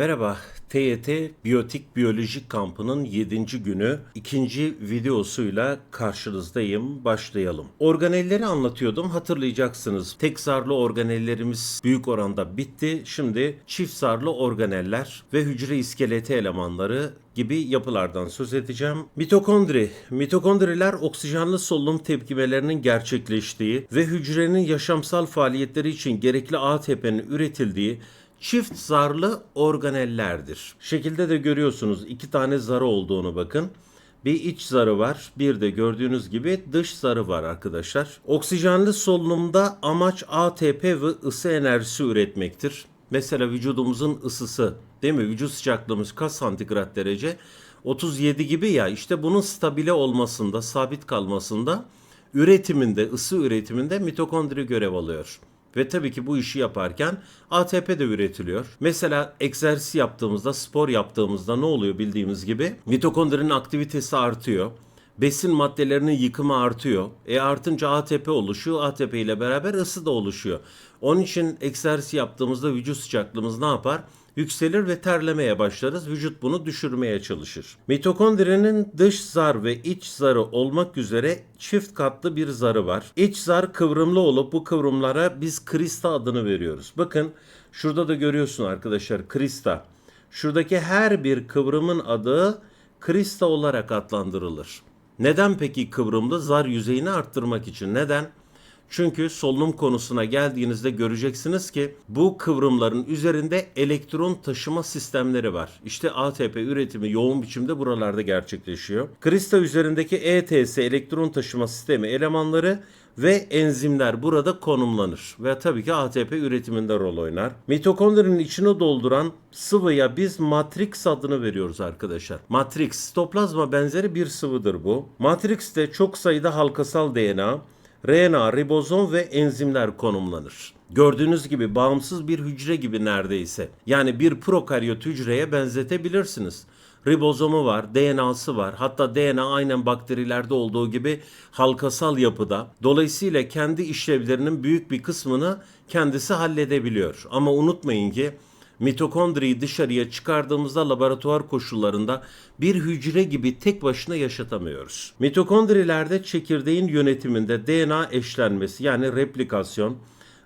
Merhaba, TYT Biyotik Biyolojik Kampı'nın 7. günü ikinci videosuyla karşınızdayım. Başlayalım. Organelleri anlatıyordum, hatırlayacaksınız. Tek zarlı organellerimiz büyük oranda bitti. Şimdi çift zarlı organeller ve hücre iskeleti elemanları gibi yapılardan söz edeceğim. Mitokondri. Mitokondriler oksijenli solunum tepkimelerinin gerçekleştiği ve hücrenin yaşamsal faaliyetleri için gerekli ATP'nin üretildiği çift zarlı organellerdir. Şekilde de görüyorsunuz iki tane zarı olduğunu bakın. Bir iç zarı var, bir de gördüğünüz gibi dış zarı var arkadaşlar. Oksijenli solunumda amaç ATP ve ısı enerjisi üretmektir. Mesela vücudumuzun ısısı, değil mi? Vücut sıcaklığımız kaç santigrat derece? 37 gibi ya işte bunun stabile olmasında, sabit kalmasında üretiminde, ısı üretiminde mitokondri görev alıyor. Ve tabii ki bu işi yaparken ATP de üretiliyor. Mesela egzersiz yaptığımızda, spor yaptığımızda ne oluyor bildiğimiz gibi? Mitokondrinin aktivitesi artıyor. Besin maddelerinin yıkımı artıyor. E artınca ATP oluşuyor. ATP ile beraber ısı da oluşuyor. Onun için egzersiz yaptığımızda vücut sıcaklığımız ne yapar? Yükselir ve terlemeye başlarız. Vücut bunu düşürmeye çalışır. Mitokondrinin dış zar ve iç zarı olmak üzere çift katlı bir zarı var. İç zar kıvrımlı olup bu kıvrımlara biz krista adını veriyoruz. Bakın şurada da görüyorsun arkadaşlar krista. Şuradaki her bir kıvrımın adı krista olarak adlandırılır. Neden peki kıvrımlı? Zar yüzeyini arttırmak için. Neden? Çünkü solunum konusuna geldiğinizde göreceksiniz ki bu kıvrımların üzerinde elektron taşıma sistemleri var. İşte ATP üretimi yoğun biçimde buralarda gerçekleşiyor. Krista üzerindeki ETS elektron taşıma sistemi elemanları ve enzimler burada konumlanır ve tabii ki ATP üretiminde rol oynar. Mitokondrinin içini dolduran sıvıya biz matrix adını veriyoruz arkadaşlar. Matrix, sitoplazma benzeri bir sıvıdır bu. Matrix'te çok sayıda halkasal DNA, RNA, ribozom ve enzimler konumlanır. Gördüğünüz gibi bağımsız bir hücre gibi neredeyse. Yani bir prokaryot hücreye benzetebilirsiniz. Ribozomu var, DNA'sı var. Hatta DNA aynen bakterilerde olduğu gibi halkasal yapıda. Dolayısıyla kendi işlevlerinin büyük bir kısmını kendisi halledebiliyor. Ama unutmayın ki mitokondriyi dışarıya çıkardığımızda laboratuvar koşullarında bir hücre gibi tek başına yaşatamıyoruz. Mitokondrilerde çekirdeğin yönetiminde DNA eşlenmesi yani replikasyon,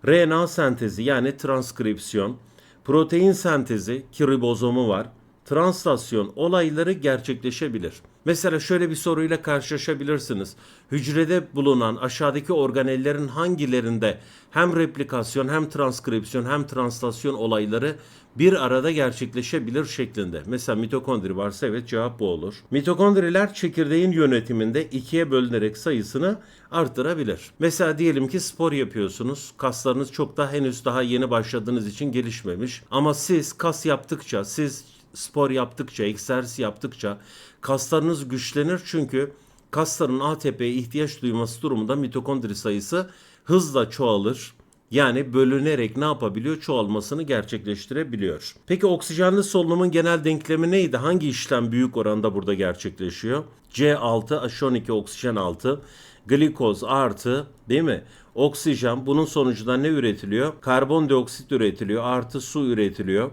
RNA sentezi yani transkripsiyon, protein sentezi ki ribozomu var, translasyon olayları gerçekleşebilir. Mesela şöyle bir soruyla karşılaşabilirsiniz. Hücrede bulunan aşağıdaki organellerin hangilerinde hem replikasyon hem transkripsiyon hem translasyon olayları bir arada gerçekleşebilir şeklinde. Mesela mitokondri varsa evet cevap bu olur. Mitokondriler çekirdeğin yönetiminde ikiye bölünerek sayısını arttırabilir. Mesela diyelim ki spor yapıyorsunuz. Kaslarınız çok da henüz daha yeni başladığınız için gelişmemiş. Ama siz kas yaptıkça, siz spor yaptıkça, egzersiz yaptıkça kaslarınız güçlenir çünkü kasların ATP'ye ihtiyaç duyması durumunda mitokondri sayısı hızla çoğalır. Yani bölünerek ne yapabiliyor? Çoğalmasını gerçekleştirebiliyor. Peki oksijenli solunumun genel denklemi neydi? Hangi işlem büyük oranda burada gerçekleşiyor? C6 H12 oksijen 6 glikoz artı değil mi? Oksijen bunun sonucunda ne üretiliyor? Karbondioksit üretiliyor artı su üretiliyor.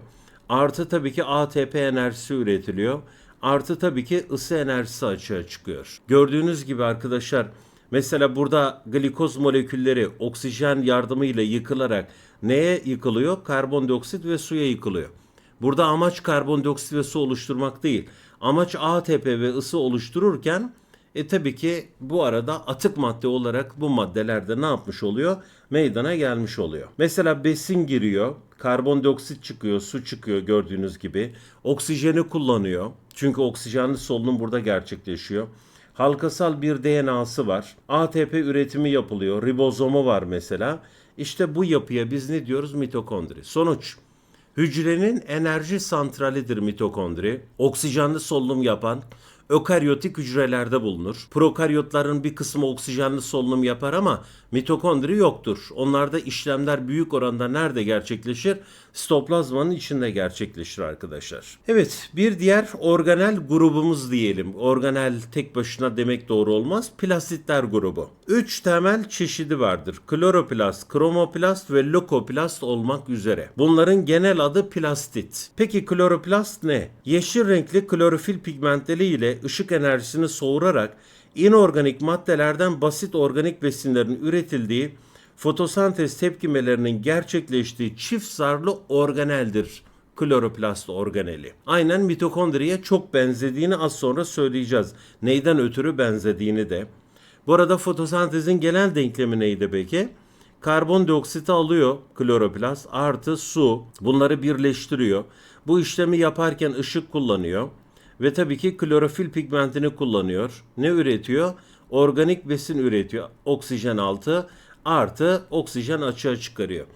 Artı tabii ki ATP enerjisi üretiliyor. Artı tabii ki ısı enerjisi açığa çıkıyor. Gördüğünüz gibi arkadaşlar mesela burada glikoz molekülleri oksijen yardımıyla yıkılarak neye yıkılıyor? Karbondioksit ve suya yıkılıyor. Burada amaç karbondioksit ve su oluşturmak değil. Amaç ATP ve ısı oluştururken e tabii ki bu arada atık madde olarak bu maddelerde ne yapmış oluyor? Meydana gelmiş oluyor. Mesela besin giriyor, karbondioksit çıkıyor, su çıkıyor gördüğünüz gibi. Oksijeni kullanıyor. Çünkü oksijenli solunum burada gerçekleşiyor. Halkasal bir DNA'sı var. ATP üretimi yapılıyor. Ribozomu var mesela. İşte bu yapıya biz ne diyoruz? Mitokondri. Sonuç Hücrenin enerji santralidir mitokondri. Oksijenli solunum yapan, ökaryotik hücrelerde bulunur. Prokaryotların bir kısmı oksijenli solunum yapar ama mitokondri yoktur. Onlarda işlemler büyük oranda nerede gerçekleşir? Sitoplazmanın içinde gerçekleşir arkadaşlar. Evet bir diğer organel grubumuz diyelim. Organel tek başına demek doğru olmaz. Plastitler grubu. Üç temel çeşidi vardır. Kloroplast, kromoplast ve lökoplast olmak üzere. Bunların genel adı plastit. Peki kloroplast ne? Yeşil renkli klorofil pigmentleri ile ışık enerjisini soğurarak inorganik maddelerden basit organik besinlerin üretildiği fotosentez tepkimelerinin gerçekleştiği çift zarlı organeldir kloroplast organeli. Aynen mitokondriye çok benzediğini az sonra söyleyeceğiz. Neyden ötürü benzediğini de. Bu arada fotosentezin genel denklemi neydi peki? Karbondioksiti alıyor kloroplast artı su bunları birleştiriyor. Bu işlemi yaparken ışık kullanıyor ve tabii ki klorofil pigmentini kullanıyor. Ne üretiyor? Organik besin üretiyor. Oksijen altı artı oksijen açığa çıkarıyor.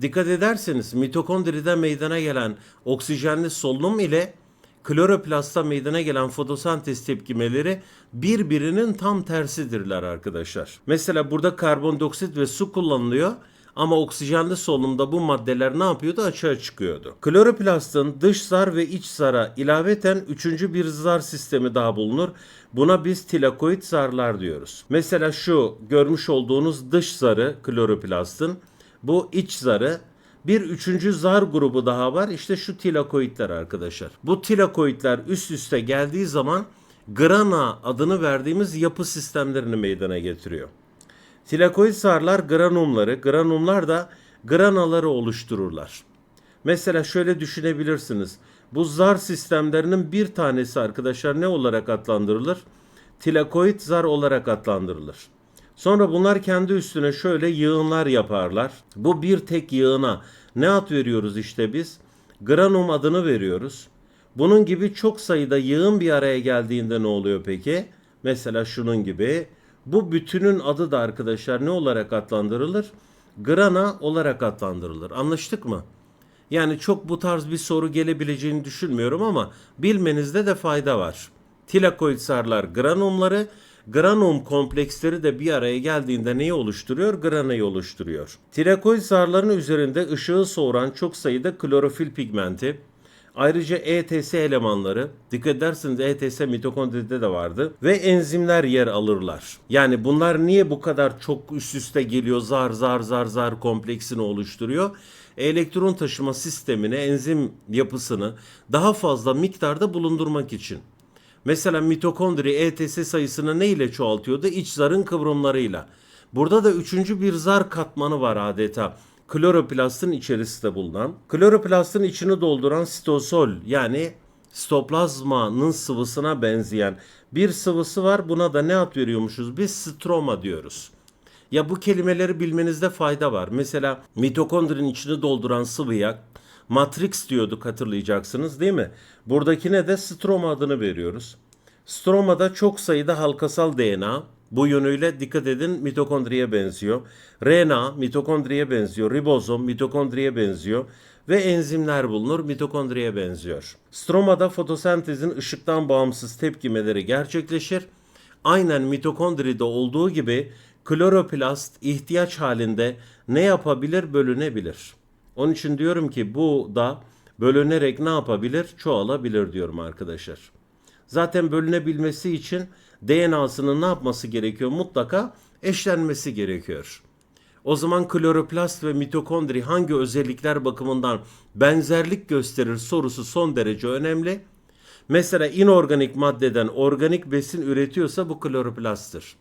Dikkat ederseniz mitokondride meydana gelen oksijenli solunum ile kloroplastta meydana gelen fotosentez tepkimeleri birbirinin tam tersidirler arkadaşlar. Mesela burada karbondioksit ve su kullanılıyor ama oksijenli solunumda bu maddeler ne yapıyordu? Açığa çıkıyordu. Kloroplastın dış zar ve iç zara ilaveten üçüncü bir zar sistemi daha bulunur. Buna biz tilakoid zarlar diyoruz. Mesela şu görmüş olduğunuz dış zarı kloroplastın bu iç zarı bir üçüncü zar grubu daha var. İşte şu tilakoidler arkadaşlar. Bu tilakoidler üst üste geldiği zaman grana adını verdiğimiz yapı sistemlerini meydana getiriyor. Tilakoid zarlar granumları, granumlar da granaları oluştururlar. Mesela şöyle düşünebilirsiniz. Bu zar sistemlerinin bir tanesi arkadaşlar ne olarak adlandırılır? Tilakoid zar olarak adlandırılır. Sonra bunlar kendi üstüne şöyle yığınlar yaparlar. Bu bir tek yığına ne ad veriyoruz işte biz? Granum adını veriyoruz. Bunun gibi çok sayıda yığın bir araya geldiğinde ne oluyor peki? Mesela şunun gibi. Bu bütünün adı da arkadaşlar ne olarak adlandırılır? Grana olarak adlandırılır. Anlaştık mı? Yani çok bu tarz bir soru gelebileceğini düşünmüyorum ama bilmenizde de fayda var. Tilakoid sarlar granumları, granum kompleksleri de bir araya geldiğinde neyi oluşturuyor? Granayı oluşturuyor. Tilakoid zarların üzerinde ışığı soğuran çok sayıda klorofil pigmenti, Ayrıca ETS elemanları, dikkat ederseniz ETS mitokondride de vardı ve enzimler yer alırlar. Yani bunlar niye bu kadar çok üst üste geliyor, zar zar zar zar kompleksini oluşturuyor? Elektron taşıma sistemine, enzim yapısını daha fazla miktarda bulundurmak için. Mesela mitokondri ETS sayısını ne ile çoğaltıyordu? İç zarın kıvrımlarıyla. Burada da üçüncü bir zar katmanı var adeta kloroplastın içerisinde bulunan, kloroplastın içini dolduran sitosol yani sitoplazmanın sıvısına benzeyen bir sıvısı var. Buna da ne ad veriyormuşuz? Biz stroma diyoruz. Ya bu kelimeleri bilmenizde fayda var. Mesela mitokondrinin içini dolduran sıvıya matrix diyorduk hatırlayacaksınız değil mi? Buradakine de stroma adını veriyoruz. Stromada çok sayıda halkasal DNA, bu yönüyle dikkat edin mitokondriye benziyor. RNA mitokondriye benziyor. Ribozom mitokondriye benziyor. Ve enzimler bulunur mitokondriye benziyor. Stromada fotosentezin ışıktan bağımsız tepkimeleri gerçekleşir. Aynen mitokondride olduğu gibi kloroplast ihtiyaç halinde ne yapabilir? Bölünebilir. Onun için diyorum ki bu da bölünerek ne yapabilir? Çoğalabilir diyorum arkadaşlar. Zaten bölünebilmesi için DNA'sının ne yapması gerekiyor? Mutlaka eşlenmesi gerekiyor. O zaman kloroplast ve mitokondri hangi özellikler bakımından benzerlik gösterir sorusu son derece önemli. Mesela inorganik maddeden organik besin üretiyorsa bu kloroplasttır.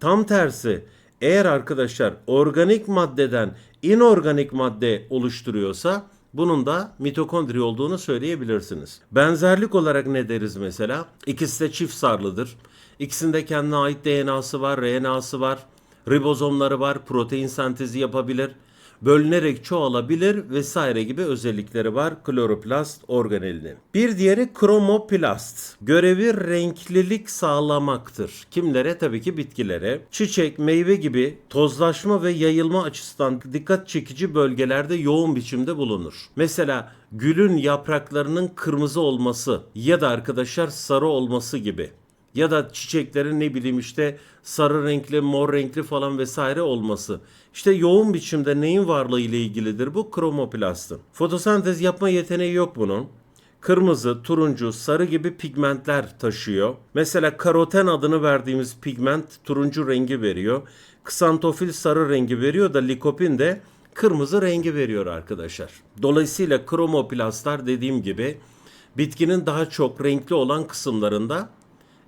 Tam tersi eğer arkadaşlar organik maddeden inorganik madde oluşturuyorsa bunun da mitokondri olduğunu söyleyebilirsiniz. Benzerlik olarak ne deriz mesela? İkisi de çift sarlıdır. İkisinde kendine ait DNA'sı var, RNA'sı var, ribozomları var, protein sentezi yapabilir. Bölünerek çoğalabilir vesaire gibi özellikleri var kloroplast organelinin. Bir diğeri kromoplast. Görevi renklilik sağlamaktır. Kimlere? Tabii ki bitkilere. Çiçek, meyve gibi tozlaşma ve yayılma açısından dikkat çekici bölgelerde yoğun biçimde bulunur. Mesela gülün yapraklarının kırmızı olması ya da arkadaşlar sarı olması gibi ya da çiçeklerin ne bileyim işte sarı renkli, mor renkli falan vesaire olması. İşte yoğun biçimde neyin varlığı ile ilgilidir bu? Kromoplastın. Fotosentez yapma yeteneği yok bunun. Kırmızı, turuncu, sarı gibi pigmentler taşıyor. Mesela karoten adını verdiğimiz pigment turuncu rengi veriyor. Ksantofil sarı rengi veriyor da likopin de kırmızı rengi veriyor arkadaşlar. Dolayısıyla kromoplastlar dediğim gibi bitkinin daha çok renkli olan kısımlarında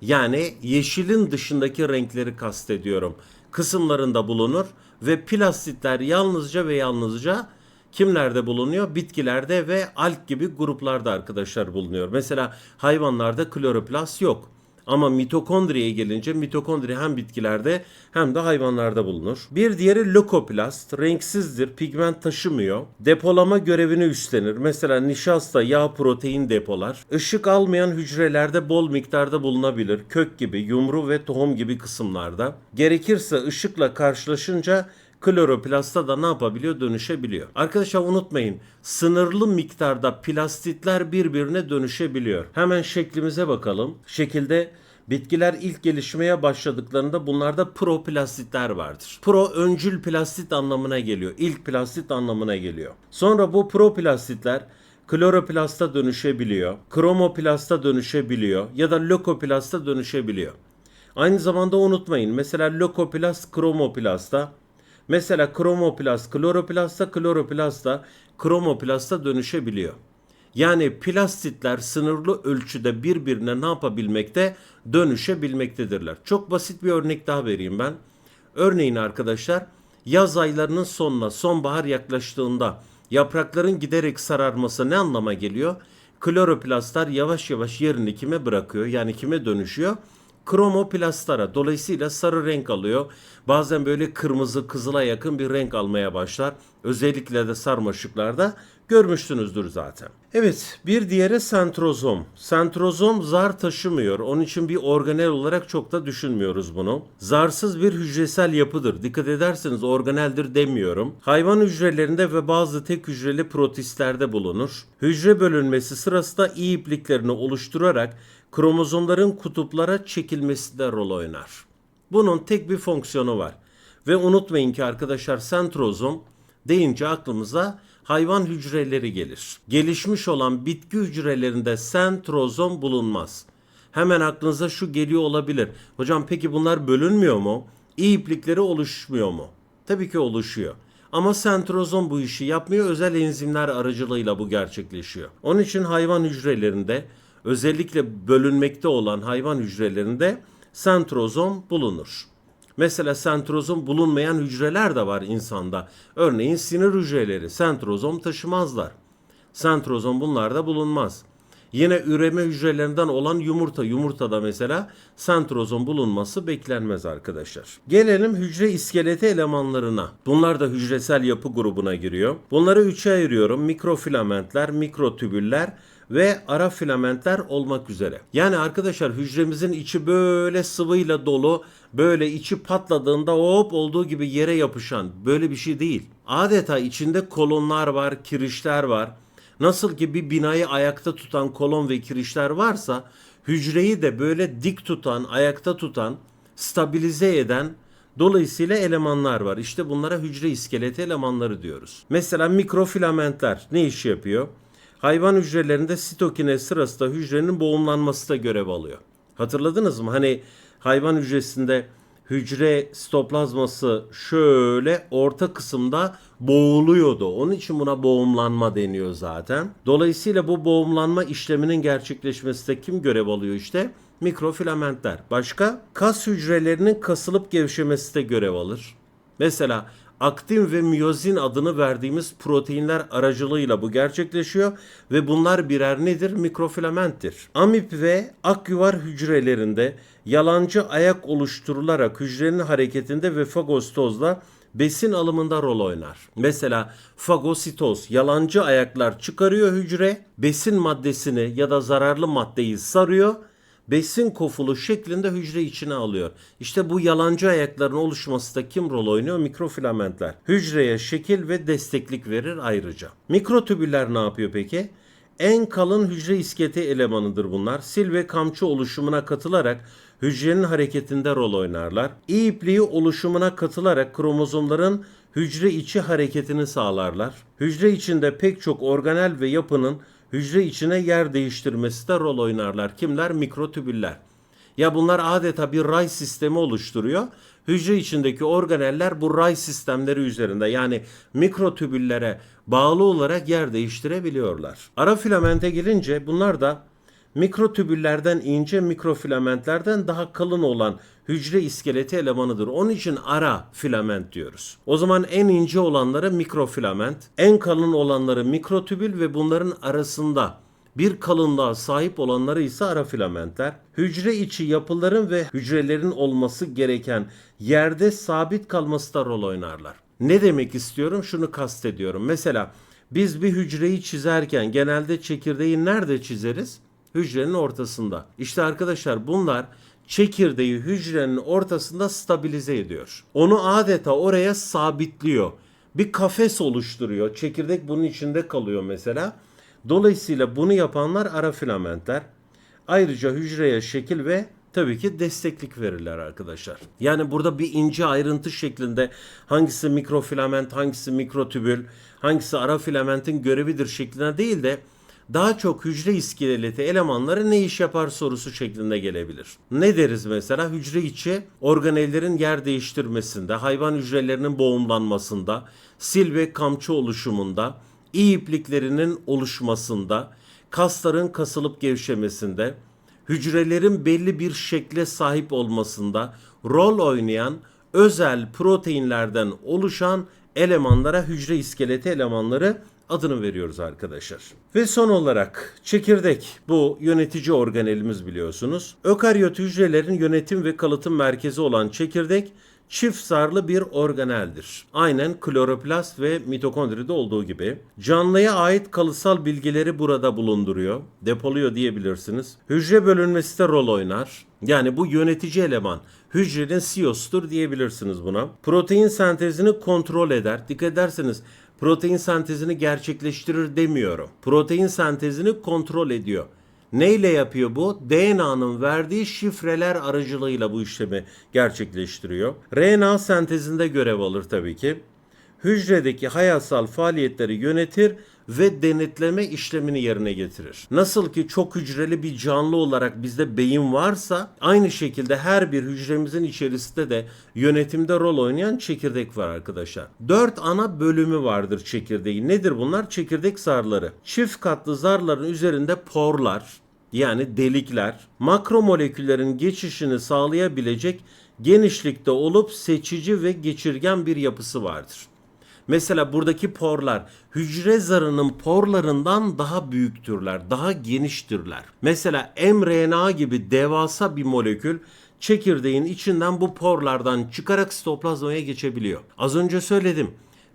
yani yeşilin dışındaki renkleri kastediyorum. Kısımlarında bulunur ve plastitler yalnızca ve yalnızca kimlerde bulunuyor? Bitkilerde ve alg gibi gruplarda arkadaşlar bulunuyor. Mesela hayvanlarda kloroplast yok. Ama mitokondriye gelince mitokondri hem bitkilerde hem de hayvanlarda bulunur. Bir diğeri lökoplast. Renksizdir, pigment taşımıyor. Depolama görevini üstlenir. Mesela nişasta, yağ, protein depolar. Işık almayan hücrelerde bol miktarda bulunabilir. Kök gibi, yumru ve tohum gibi kısımlarda. Gerekirse ışıkla karşılaşınca kloroplasta da ne yapabiliyor? Dönüşebiliyor. Arkadaşlar unutmayın sınırlı miktarda plastitler birbirine dönüşebiliyor. Hemen şeklimize bakalım. Şekilde Bitkiler ilk gelişmeye başladıklarında bunlarda proplastitler vardır. Pro öncül plastit anlamına geliyor. İlk plastit anlamına geliyor. Sonra bu proplastitler kloroplasta dönüşebiliyor, kromoplasta dönüşebiliyor ya da lökoplasta dönüşebiliyor. Aynı zamanda unutmayın mesela lökoplast kromoplasta Mesela kromoplast kloroplasta, kloroplasta kromoplasta dönüşebiliyor. Yani plastitler sınırlı ölçüde birbirine ne yapabilmekte? Dönüşebilmektedirler. Çok basit bir örnek daha vereyim ben. Örneğin arkadaşlar yaz aylarının sonuna sonbahar yaklaştığında yaprakların giderek sararması ne anlama geliyor? Kloroplastlar yavaş yavaş yerini kime bırakıyor? Yani kime dönüşüyor? Kromoplastlara dolayısıyla sarı renk alıyor. Bazen böyle kırmızı kızıla yakın bir renk almaya başlar. Özellikle de sarmaşıklarda görmüşsünüzdür zaten. Evet bir diğeri sentrozom. Sentrozom zar taşımıyor. Onun için bir organel olarak çok da düşünmüyoruz bunu. Zarsız bir hücresel yapıdır. Dikkat ederseniz organeldir demiyorum. Hayvan hücrelerinde ve bazı tek hücreli protistlerde bulunur. Hücre bölünmesi sırasında iyi ipliklerini oluşturarak kromozomların kutuplara çekilmesi de rol oynar. Bunun tek bir fonksiyonu var. Ve unutmayın ki arkadaşlar sentrozom deyince aklımıza hayvan hücreleri gelir. Gelişmiş olan bitki hücrelerinde sentrozom bulunmaz. Hemen aklınıza şu geliyor olabilir. Hocam peki bunlar bölünmüyor mu? İyi iplikleri oluşmuyor mu? Tabii ki oluşuyor. Ama sentrozom bu işi yapmıyor. Özel enzimler aracılığıyla bu gerçekleşiyor. Onun için hayvan hücrelerinde özellikle bölünmekte olan hayvan hücrelerinde sentrozom bulunur. Mesela sentrozom bulunmayan hücreler de var insanda. Örneğin sinir hücreleri sentrozom taşımazlar. Sentrozom bunlarda bulunmaz. Yine üreme hücrelerinden olan yumurta. Yumurtada mesela sentrozom bulunması beklenmez arkadaşlar. Gelelim hücre iskeleti elemanlarına. Bunlar da hücresel yapı grubuna giriyor. Bunları üçe ayırıyorum. Mikrofilamentler, mikrotübüller ve ara filamentler olmak üzere. Yani arkadaşlar hücremizin içi böyle sıvıyla dolu, böyle içi patladığında hop olduğu gibi yere yapışan böyle bir şey değil. Adeta içinde kolonlar var, kirişler var. Nasıl ki bir binayı ayakta tutan kolon ve kirişler varsa hücreyi de böyle dik tutan, ayakta tutan, stabilize eden Dolayısıyla elemanlar var. İşte bunlara hücre iskeleti elemanları diyoruz. Mesela mikrofilamentler ne iş yapıyor? Hayvan hücrelerinde sitokinez sırasında hücrenin boğumlanması da görev alıyor. Hatırladınız mı? Hani hayvan hücresinde hücre sitoplazması şöyle orta kısımda boğuluyordu. Onun için buna boğumlanma deniyor zaten. Dolayısıyla bu boğumlanma işleminin gerçekleşmesinde kim görev alıyor işte? Mikrofilamentler. Başka? Kas hücrelerinin kasılıp gevşemesi de görev alır. Mesela aktin ve miyozin adını verdiğimiz proteinler aracılığıyla bu gerçekleşiyor ve bunlar birer nedir? Mikrofilamenttir. Amip ve akyuvar hücrelerinde yalancı ayak oluşturularak hücrenin hareketinde ve fagostozla besin alımında rol oynar. Mesela fagositoz yalancı ayaklar çıkarıyor hücre, besin maddesini ya da zararlı maddeyi sarıyor, besin kofulu şeklinde hücre içine alıyor. İşte bu yalancı ayakların oluşması da kim rol oynuyor? Mikrofilamentler. Hücreye şekil ve desteklik verir ayrıca. Mikrotübüller ne yapıyor peki? En kalın hücre iskeleti elemanıdır bunlar. Sil ve kamçı oluşumuna katılarak hücrenin hareketinde rol oynarlar. İ ipliği oluşumuna katılarak kromozomların hücre içi hareketini sağlarlar. Hücre içinde pek çok organel ve yapının hücre içine yer değiştirmesi de rol oynarlar. Kimler? Mikrotübüller. Ya bunlar adeta bir ray sistemi oluşturuyor. Hücre içindeki organeller bu ray sistemleri üzerinde yani mikrotübüllere bağlı olarak yer değiştirebiliyorlar. Ara filamente gelince bunlar da mikrotübüllerden ince mikrofilamentlerden daha kalın olan hücre iskeleti elemanıdır. Onun için ara filament diyoruz. O zaman en ince olanları mikrofilament, en kalın olanları mikrotübül ve bunların arasında bir kalınlığa sahip olanları ise ara filamentler. Hücre içi yapıların ve hücrelerin olması gereken yerde sabit kalması da rol oynarlar. Ne demek istiyorum? Şunu kastediyorum. Mesela biz bir hücreyi çizerken genelde çekirdeği nerede çizeriz? Hücrenin ortasında. İşte arkadaşlar bunlar çekirdeği hücrenin ortasında stabilize ediyor. Onu adeta oraya sabitliyor. Bir kafes oluşturuyor. Çekirdek bunun içinde kalıyor mesela. Dolayısıyla bunu yapanlar ara filamentler. Ayrıca hücreye şekil ve tabii ki desteklik verirler arkadaşlar. Yani burada bir ince ayrıntı şeklinde hangisi mikrofilament, hangisi mikrotübül, hangisi ara filamentin görevidir şeklinde değil de daha çok hücre iskeleti elemanları ne iş yapar sorusu şeklinde gelebilir. Ne deriz mesela? Hücre içi organellerin yer değiştirmesinde, hayvan hücrelerinin boğumlanmasında, sil ve kamçı oluşumunda, iyi ipliklerinin oluşmasında, kasların kasılıp gevşemesinde, hücrelerin belli bir şekle sahip olmasında rol oynayan özel proteinlerden oluşan elemanlara hücre iskeleti elemanları adını veriyoruz arkadaşlar. Ve son olarak çekirdek bu yönetici organelimiz biliyorsunuz. Ökaryot hücrelerin yönetim ve kalıtım merkezi olan çekirdek çift zarlı bir organeldir. Aynen kloroplast ve mitokondride olduğu gibi. Canlıya ait kalıtsal bilgileri burada bulunduruyor. Depoluyor diyebilirsiniz. Hücre bölünmesi de rol oynar. Yani bu yönetici eleman hücrenin CEO'sudur diyebilirsiniz buna. Protein sentezini kontrol eder. Dikkat ederseniz protein sentezini gerçekleştirir demiyorum. Protein sentezini kontrol ediyor. Neyle yapıyor bu? DNA'nın verdiği şifreler aracılığıyla bu işlemi gerçekleştiriyor. RNA sentezinde görev alır tabii ki. Hücredeki hayatsal faaliyetleri yönetir ve denetleme işlemini yerine getirir. Nasıl ki çok hücreli bir canlı olarak bizde beyin varsa aynı şekilde her bir hücremizin içerisinde de yönetimde rol oynayan çekirdek var arkadaşlar. Dört ana bölümü vardır çekirdeğin. Nedir bunlar? Çekirdek zarları. Çift katlı zarların üzerinde porlar, yani delikler makromoleküllerin geçişini sağlayabilecek genişlikte olup seçici ve geçirgen bir yapısı vardır. Mesela buradaki porlar hücre zarının porlarından daha büyüktürler, daha geniştirler. Mesela mRNA gibi devasa bir molekül çekirdeğin içinden bu porlardan çıkarak sitoplazmaya geçebiliyor. Az önce söyledim.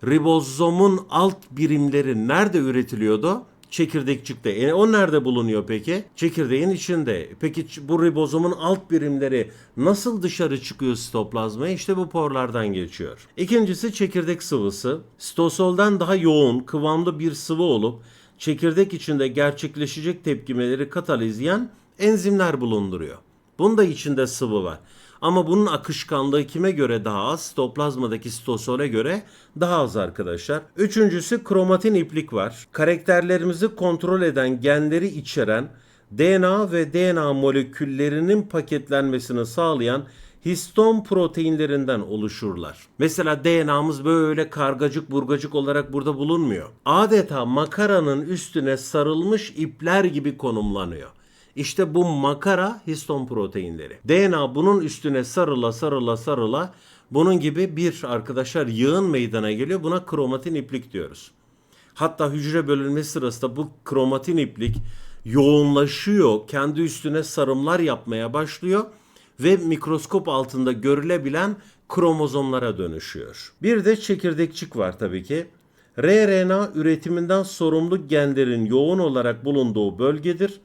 Ribozomun alt birimleri nerede üretiliyordu? Çekirdekçikte. E, o nerede bulunuyor peki? Çekirdeğin içinde. Peki bu ribozomun alt birimleri nasıl dışarı çıkıyor sitoplazmaya? İşte bu porlardan geçiyor. İkincisi çekirdek sıvısı. Sitosoldan daha yoğun, kıvamlı bir sıvı olup çekirdek içinde gerçekleşecek tepkimeleri katalizleyen enzimler bulunduruyor. Bunda içinde sıvı var. Ama bunun akışkanlığı kime göre daha az? Sitoplazmadaki sitosole göre daha az arkadaşlar. Üçüncüsü kromatin iplik var. Karakterlerimizi kontrol eden genleri içeren DNA ve DNA moleküllerinin paketlenmesini sağlayan histon proteinlerinden oluşurlar. Mesela DNA'mız böyle kargacık burgacık olarak burada bulunmuyor. Adeta makaranın üstüne sarılmış ipler gibi konumlanıyor. İşte bu makara histon proteinleri. DNA bunun üstüne sarıla sarıla sarıla bunun gibi bir arkadaşlar yığın meydana geliyor. Buna kromatin iplik diyoruz. Hatta hücre bölünmesi sırasında bu kromatin iplik yoğunlaşıyor. Kendi üstüne sarımlar yapmaya başlıyor ve mikroskop altında görülebilen kromozomlara dönüşüyor. Bir de çekirdekçik var tabii ki. rRNA üretiminden sorumlu genlerin yoğun olarak bulunduğu bölgedir.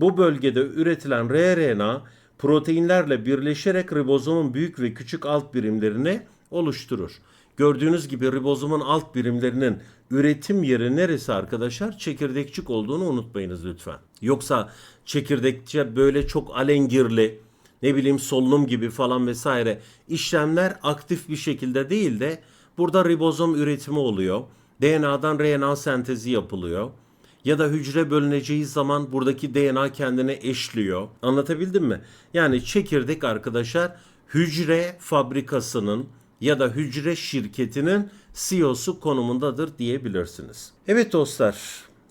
Bu bölgede üretilen rRNA proteinlerle birleşerek ribozomun büyük ve küçük alt birimlerini oluşturur. Gördüğünüz gibi ribozomun alt birimlerinin üretim yeri neresi arkadaşlar? Çekirdekçik olduğunu unutmayınız lütfen. Yoksa çekirdekçe böyle çok alengirli, ne bileyim solunum gibi falan vesaire işlemler aktif bir şekilde değil de burada ribozom üretimi oluyor. DNA'dan RNA sentezi yapılıyor. Ya da hücre bölüneceği zaman buradaki DNA kendine eşliyor. Anlatabildim mi? Yani çekirdek arkadaşlar hücre fabrikasının ya da hücre şirketinin CEO'su konumundadır diyebilirsiniz. Evet dostlar,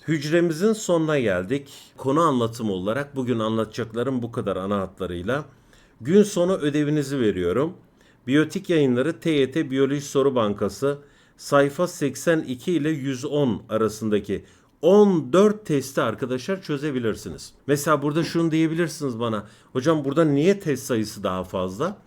hücremizin sonuna geldik. Konu anlatımı olarak bugün anlatacaklarım bu kadar ana hatlarıyla. Gün sonu ödevinizi veriyorum. Biyotik Yayınları TYT Biyoloji Soru Bankası sayfa 82 ile 110 arasındaki 14 testi arkadaşlar çözebilirsiniz. Mesela burada şunu diyebilirsiniz bana. Hocam burada niye test sayısı daha fazla?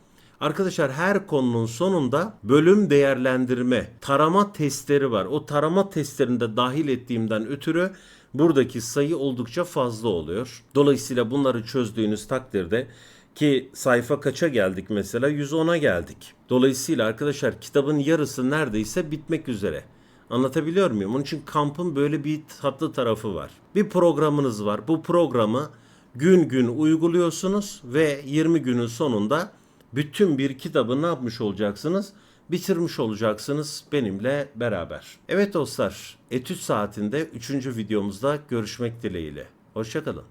Arkadaşlar her konunun sonunda bölüm değerlendirme, tarama testleri var. O tarama testlerinde dahil ettiğimden ötürü buradaki sayı oldukça fazla oluyor. Dolayısıyla bunları çözdüğünüz takdirde ki sayfa kaça geldik mesela 110'a geldik. Dolayısıyla arkadaşlar kitabın yarısı neredeyse bitmek üzere. Anlatabiliyor muyum? Onun için kampın böyle bir tatlı tarafı var. Bir programınız var. Bu programı gün gün uyguluyorsunuz ve 20 günün sonunda bütün bir kitabı ne yapmış olacaksınız? Bitirmiş olacaksınız benimle beraber. Evet dostlar, etüt saatinde 3. videomuzda görüşmek dileğiyle. Hoşçakalın.